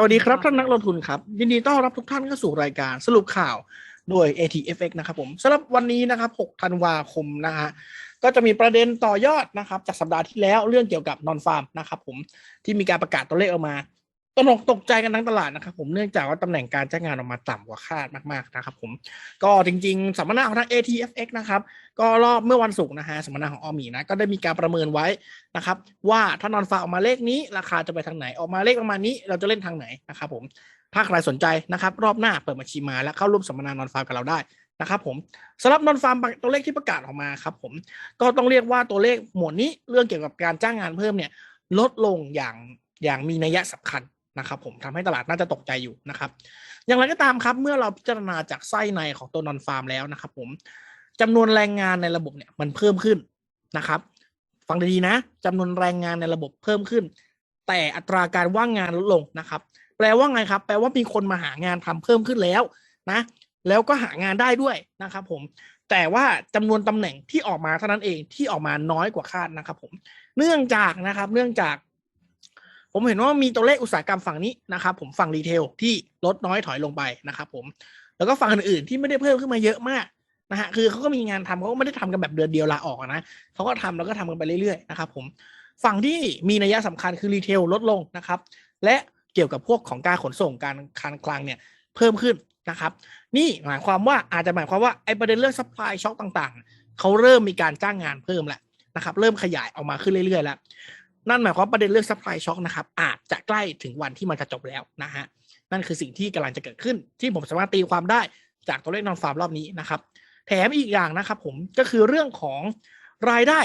สวัสดีครับท่านนักลงทุนครับ ยินดีต้อนรับทุกท่านเข้าสู่รายการสรุปข่าวโดย ATFX นะครับผมสำหรับวันนี้นะครับ 6 ธันวาคมนะฮะก็จะมีประเด็นต่อยอดนะครับ จากสัปดาห์ที่แล้วเรื่องเกี่ยวกับนอนฟาร์มนะครับผมที่มีการประกาศตัวเลขออกมา ตระหนกตกใจกันทั้งตลาดนะครับผมเนื่องจากว่าตำแหน่งการจ้างงานออกมาต่ำกว่าคาดมากๆนะครับผมก็จริงๆสัมมนาของทาง ATFX นะครับก็รอบเมื่อวันศุกร์นะฮะสัมมนาของออมีนะก็ได้มีการประเมินไว้นะครับว่าถ้านอนฟาออกมาเลขนี้ ราคาจะไปทางไหนออกมาเลขประมาณนี้เราจะเล่นทางไหนนะครับผมถ้าใครสนใจนะครับรอบหน้าเปิดบัญชีมาแล้วเข้าร่วมสัมมนานอนฟาร์มกับเราได้นะครับผมสำหรับนอนฟาร์มตัวเลขที่ประกาศออกมาครับผมก็ต้องเรียกว่าตัวเลขหมวดนี้เรื่องเกี่ยวกับการจ้างงานเพิ่มเนี่ยลดลงอย่างอย่างมีนัยสำคัญ นะครับผมทำให้ตลาดน่าจะตกใจอยู่นะครับ อย่างไรก็ตามครับ เมื่อเราพิจารณาจากไส้ในของตัวนอนฟาร์มแล้วนะครับ ผมจำนวนแรงงานในระบบเนี่ยมันเพิ่มขึ้นนะครับ ฟังดีๆนะจำนวนแรงงานในระบบเพิ่มขึ้น แต่อัตราการว่างงานลดลงนะครับ แปลว่าไงครับ แปลว่ามีคนมาหางานทำเพิ่มขึ้นแล้วนะ แล้วก็หางานได้ด้วยนะครับ ผมแต่ว่าจำนวนตำแหน่งที่ออกมาเท่านั้นเองที่ออกมาน้อยกว่าคาดนะครับ ผม เนื่องจากนะครับ เนื่องจาก ผมเห็นว่ามีตัวเลขอุตสาหกรรมฝั่งนี้นะครับผมฝั่งรีเทลที่ลดน้อยถอยลงไปนะครับผมแล้วก็ฝั่งอื่นๆที่ไม่ได้เพิ่มขึ้นมาเยอะมากนะฮะคือเขาก็มีงานทำเขาก็ไม่ได้ทำกันแบบเดือนเดียวลาออกนะเขาก็ทำแล้วก็ทำกันไปเรื่อยๆนะครับผมฝั่งที่มีนัยสำคัญคือรีเทลลดลงนะครับและเกี่ยวกับพวกของการขนส่งการคลังคลังเนี่ยเพิ่มขึ้นนะครับ นี่หมายความว่าอาจจะหมายความว่าไอ้ประเด็นเรื่องซัพพลายช็อคต่างๆเขาเริ่มมีการจ้างงานเพิ่มแล้วนะครับ เริ่มขยายออกมาขึ้นเรื่อยๆแล้ว นั่นหมายความประเด็นเรื่องซัพพลายช็อคนะครับ อาจจะใกล้ถึงวันที่มันจะจบแล้วนะฮะนั่นคือสิ่งที่กำลังจะเกิดขึ้น ที่ผมสามารถตีความได้จากตัวเลขนอนฟาร์มรอบนี้นะครับ แถมอีกอย่างนะครับผมก็คือเรื่องของรายได้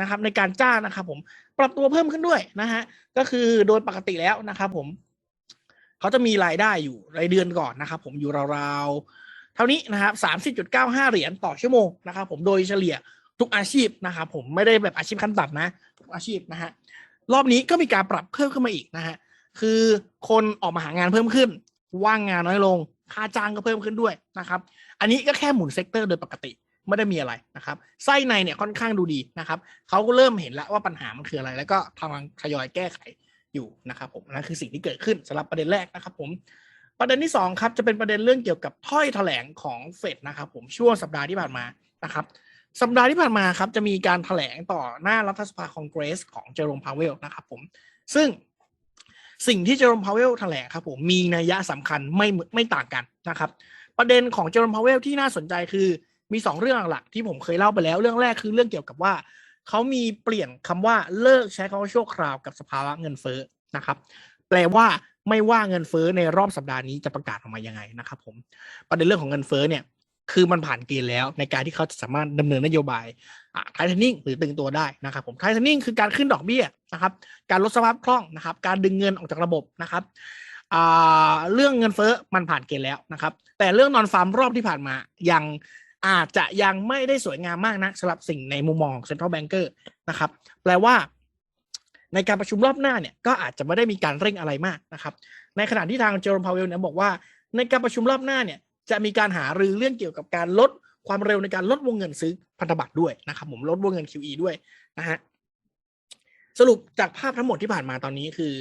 นะครับในการจ้างนะครับผมปรับตัวเพิ่มขึ้นด้วยนะฮะก็คือโดยปกติแล้วนะครับผมเขาจะมีรายได้อยู่รายเดือนก่อนนะครับผมอยู่ราวๆเท่านี้นะครับสามสิบจุดเก้าห้าเหรียญต่อชั่วโมงนะครับผมโดยเฉลี่ยทุกอาชีพนะครับผมไม่ได้แบบอาชีพขั้นต่ำนะทุกอาชีพนะฮะ รอบนี้ก็มีการปรับเพิ่มขึ้นมาอีกนะฮะคือคนออกมาหางานเพิ่มขึ้น ว่างงานน้อยลง ค่าจ้างก็เพิ่มขึ้นด้วยนะครับ อันนี้ก็แค่หมุนเซกเตอร์โดยปกติไม่ได้มีอะไรนะครับไส้ในเนี่ยค่อนข้างดูดีนะครับเขาก็เริ่มเห็นแล้วว่าปัญหามันคืออะไร แล้วก็ทำกำลังทยอยแก้ไขอยู่นะครับผมนั่นคือสิ่งที่เกิดขึ้นสำหรับประเด็นแรกนะครับผมประเด็นที่สองครับจะเป็นประเด็นเรื่องเกี่ยวกับถ้อยแถลงของเฟดนะครับผมช่วงสัปดาห์ที่ผ่านมานะครับ สัปดาห์ที่ผ่านมาครับจะมีการแถลงต่อหน้ารัฐสภาคองเกรสของเจอร์มพาวเวลนะครับผมซึ่งสิ่งที่เจอร์มพาวเวลแถลงครับผมมีนัยสำคัญไม่ไม่ต่างกันนะครับ ประเด็นของเจอร์มพาวเวลที่น่าสนใจคือมีสองเรื่องหลักที่ผมเคยเล่าไปแล้ว เรื่องแรกคือเรื่องเกี่ยวกับว่า เขามีเปลี่ยนคำว่าเลิกใช้คำว่าชั่วคราวกับสภาวะเงินเฟ้อนะครับ แปลว่าไม่ว่าเงินเฟ้อในรอบสัปดาห์นี้จะประกาศออกมายังไงนะครับผมประเด็นเรื่องของเงินเฟ้อเนี่ย คือมันผ่านเกณฑ์แล้วในการที่เขาจะสามารถดำเนินนโยบายไทเทนิ่งหรือตึงตัวได้นะครับผมไทเทนิ่งคือการขึ้นดอกเบี้ยนะครับ การลดสภาพคล่องนะครับ การดึงเงินออกจากระบบนะครับเรื่องเงินเฟ้อมันผ่านเกณฑ์แล้วนะครับ แต่เรื่องนอนฟาร์มรอบที่ผ่านมายังอาจจะยังไม่ได้สวยงามมากนะสำหรับสิ่งในมุมมองของเซ็นทรัลแบงเกอร์นะครับ แปลว่าในการประชุมรอบหน้าเนี่ยก็อาจจะไม่ได้มีการเร่งอะไรมากนะครับ ในขณะที่ทางเจอร์มพาวเวลเนี่ยบอกว่าในการประชุมรอบหน้าเนี่ย จะมีการหารือเรื่องเกี่ยวกับการลดความเร็วในการลดวงเงินซื้อพันธบัตรด้วยนะครับผมลดวงเงิน QE ด้วยนะฮะสรุปจากภาพทั้งหมดที่ผ่านมาตอนนี้คือ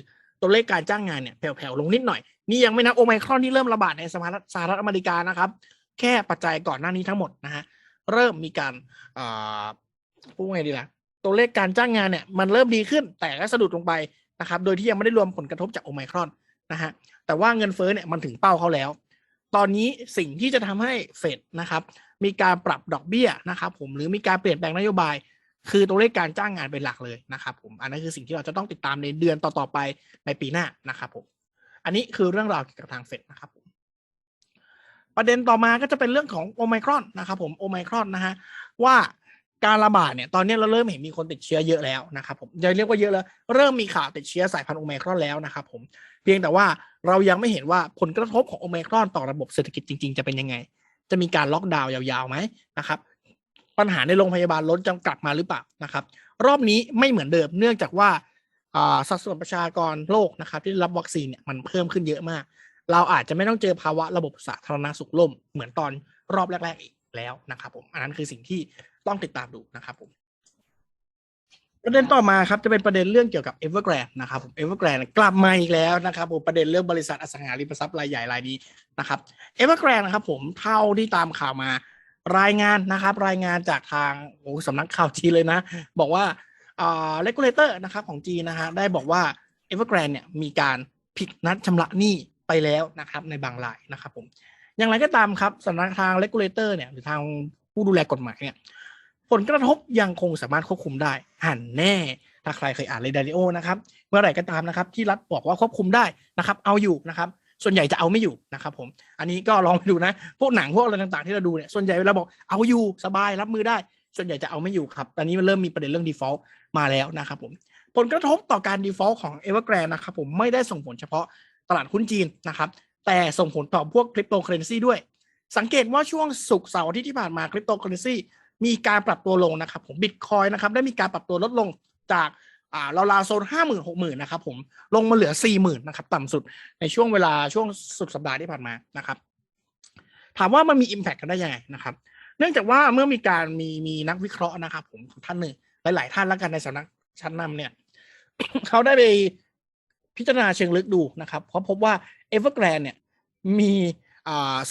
ตัวเลขการจ้างงานเนี่ยแผ่วๆลงนิดหน่อย นี่ยังไม่นับโอไมครอนที่เริ่มระบาดในสหรัฐสหรัฐอเมริกานะครับ แค่ปัจจัยก่อนหน้านี้ทั้งหมดนะฮะเริ่มมีการพูดไงดีล่ะตัวเลขการจ้างงานเนี่ยมันเริ่มดีขึ้นแต่ก็สะดุดลงไปนะครับ โดยที่ยังไม่ได้รวมผลกระทบจากโอไมครอนนะฮะแต่ว่าเงินเฟ้อเนี่ยมันถึงเป้าเขาแล้ว ตอนนี้สิ่งที่จะทำให้เฟดนะครับ มีการปรับดอกเบี้ยนะครับ ผมหรือมีการเปลี่ยนแปลงนโยบาย คือตัวเลขการจ้างงานเป็นหลักเลยนะครับผมอันนั้นคือสิ่งที่เราจะต้องติดตามในเดือนต่อๆไปในปีหน้านะครับผมอันนี้คือเรื่องราวเกี่ยวกับทางเฟดนะครับผมประเด็นต่อมาก็จะเป็นเรื่องของโอไมครอนนะครับผมโอไมครอนนะฮะว่า การระบาดเนี่ยตอนนี้เราเริ่มเห็นมีคนติดเชื้อเยอะแล้วนะครับผมจะเรียกว่าเยอะแล้วเริ่มมีข่าวติดเชื้อสายพันธุ์โอไมครอนแล้วนะครับผมเพียงแต่ว่าเรายังไม่เห็นว่าผลกระทบของโอไมครอนต่อระบบเศรษฐกิจจริง ๆ จะเป็นยังไง จะมีการล็อกดาวน์ยาวๆไหมนะครับปัญหาในโรงพยาบาลลดจำกัดมาหรือเปล่านะครับรอบนี้ไม่เหมือนเดิมเนื่องจากว่าสัดส่วนประชากรโลกนะครับที่รับวัคซีนเนี่ยมันเพิ่มขึ้นเยอะมาก เราอาจจะไม่ต้องเจอภาวะระบบสาธารณสุขล่ม เหมือนตอนรอบแรก ๆ อีกแล้วนะครับผมอันนั้นคือสิ่งที่ ต้องติดตามดูนะครับผมประเด็นต่อมาครับจะเป็นประเด็นเรื่องเกี่ยวกับ Evergrande นะครับผม Evergrande กลับมาอีกแล้วนะครับผมประเด็นเรื่องบริษัทอสังหาริมทรัพย์รายใหญ่รายนี้นะครับ Evergrande นะครับผมเท่าที่ตามข่าวมารายงานนะครับ รายงานจากทางโอ้สำนักข่าวจีเลยนะ บอกว่าอ่า regulator นะครับของจีนนะฮะได้บอกว่า Evergrande เนี่ยมีการผิดนัดชำระหนี้ไปแล้วนะครับในบางรายนะครับผมอย่างไรก็ตามครับสำนักทาง regulator เนี่ยหรือทางผู้ดูแลกฎหมายเนี่ย ผลกระทบยังคงสามารถควบคุมได้หันแน่ ถ้าใครเคยอ่านเรดาริโอนะครับ เมื่อไหร่ก็ตามนะครับ ที่รัฐบอกว่าควบคุมได้นะครับ เอาอยู่นะครับ ส่วนใหญ่จะเอาไม่อยู่นะครับผม อันนี้ก็ลองไปดูนะ พวกหนังพวกอะไรต่างๆที่เราดูเนี่ย ส่วนใหญ่เวลาบอกเอาอยู่สบายรับมือได้ ส่วนใหญ่จะเอาไม่อยู่ครับ ตอนนี้มันเริ่มมีประเด็นเรื่อง default มาแล้วนะครับผม ผลกระทบต่อการ default ของ Evergrande นะครับผมไม่ได้ส่งผลเฉพาะตลาดหุ้นจีนนะครับ แต่ส่งผลต่อพวกคริปโตเคอเรนซีด้วย สังเกตว่าช่วงศุกเสาร์ที่ที่ผ่านมาคริปโตเคอเรนซี มีการปรับตัวลงนะครับผมบิตคอยนะครับได้มีการปรับตัวลดลงจากอ่าราวๆโซนห้าหมื่นหกหมื่นนะครับผมลงมาเหลือสี่หมื่นนะครับต่ำสุดในช่วงเวลาช่วงสุดสัปดาห์ที่ผ่านมานะครับ ถามว่ามันมี Impact กันได้ยังไงนะครับ เนื่องจากว่าเมื่อมีการมีมีนักวิเคราะห์นะครับผมท่านหนึ่งหลาย ๆ ท่านแล้วกันในสำนักชั้นนำเนี่ยเขาได้ไปพิจารณาเชิงลึกดูนะครับ เพราะพบว่า Evergrande เนี่ยมี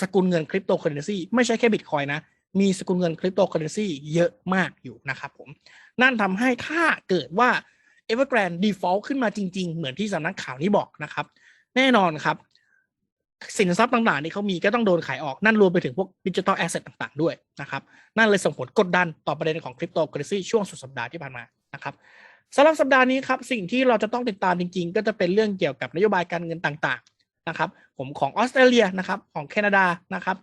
สกุลเงินคริปโตเคอเรนซีไม่ใช่แค่บิตคอยนะ มีสกุลเงินคริปโตเคอเรนซีเยอะมากอยู่นะครับผม นั่นทำให้ถ้าเกิดว่า Evergrande default ขึ้นมาจริง ๆ เหมือนที่สำนักข่าวนี้บอกนะครับ แน่นอนครับ สินทรัพย์ต่างๆที่เขามีก็ต้องโดนขายออกนั่นรวมไปถึงพวกดิจิทัลแอสเซทต่างๆด้วยนะครับนั่นเลยส่งผลกดดันต่อประเด็นของคริปโตเคอเรนซีช่วงสุดสัปดาห์ที่ผ่านมานะครับสำหรับสัปดาห์นี้ครับสิ่งที่เราจะต้องติดตามจริง ๆ ก็จะเป็นเรื่องเกี่ยวกับนโยบายการเงินต่างๆนะครับผมของออสเตรเลียนะครับของแคนาดานะครับ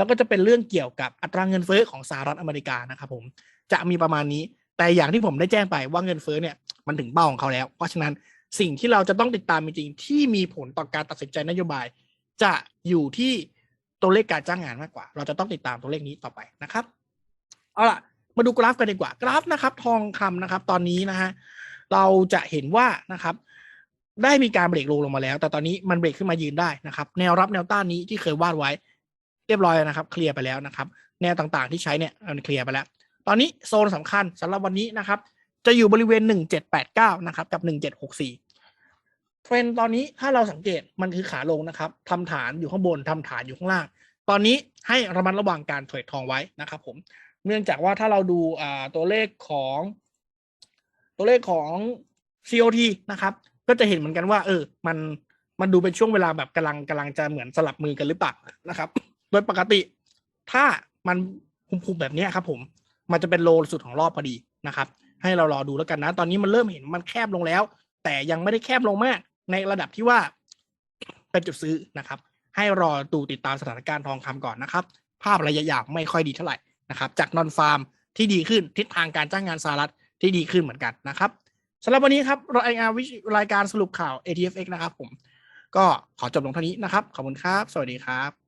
แล้วก็จะเป็นเรื่องเกี่ยวกับอัตราเงินเฟ้อของสหรัฐอเมริกานะครับผมจะมีประมาณนี้ แต่อย่างที่ผมได้แจ้งไปว่าเงินเฟ้อเนี่ยมันถึงเป้าของเขาแล้ว เพราะฉะนั้นสิ่งที่เราจะต้องติดตามจริงๆที่มีผลต่อการตัดสินใจนโยบาย จะอยู่ที่ตัวเลขการจ้างงานมากกว่า เราจะต้องติดตามตัวเลขนี้ต่อไปนะครับเอาล่ะมาดูกราฟกันดีกว่ากราฟนะครับ ทองคำนะครับ ตอนนี้นะฮะเราจะเห็นว่านะครับ ได้มีการเบรกลงลงมาแล้ว แต่ตอนนี้มันเบรกขึ้นมายืนได้นะครับ แนวรับแนวต้านนี้ที่เคยวาดไว้ เรียบร้อยนะครับ เคลียร์ไปแล้วนะครับ แนวต่างๆที่ใช้เนี่ยมันเคลียร์ไปแล้ว ตอนนี้โซนสำคัญสำหรับวันนี้นะครับ จะอยู่บริเวณ 1789 นะครับ กับ 1764เทรนตอนนี้ถ้าเราสังเกตมันคือขาลงนะครับทำฐานอยู่ข้างบนทำฐานอยู่ข้างล่าง ตอนนี้ให้ระมัดระวังการเทรดทองไว้นะครับผมเนื่องจากว่าถ้าเราดูอ่าตัวเลขของ ตัวเลขของ COT นะครับ ก็จะเห็นเหมือนกันว่า เออ มันมันดูเป็นช่วงเวลาแบบกำลังกำลังจะเหมือนสลับมือกันหรือเปล่านะครับ โดยปกติ ถ้ามันคุมๆแบบนี้ครับ ผม มันจะเป็นโลสุดของรอบพอดีนะครับ ให้เรารอดูแล้วกันนะ ตอนนี้มันเริ่มเห็นมันแคบลงแล้ว แต่ยังไม่ได้แคบลงมาก ในระดับที่ว่าเป็นจุดซื้อนะครับ ให้รอดูติดตามสถานการณ์ทองคำก่อนนะครับ ภาพระยะยาวไม่ค่อยดีเท่าไหร่นะครับ จากนอนฟาร์มที่ดีขึ้นทิศทางการจ้างงานสหรัฐที่ดีขึ้นเหมือนกันนะครับสำหรับวันนี้ครับรายงานวิรายการสรุปข่าว ATFX นะครับ ผม ก็ขอจบลงเท่านี้นะครับ ขอบคุณครับ สวัสดีครับ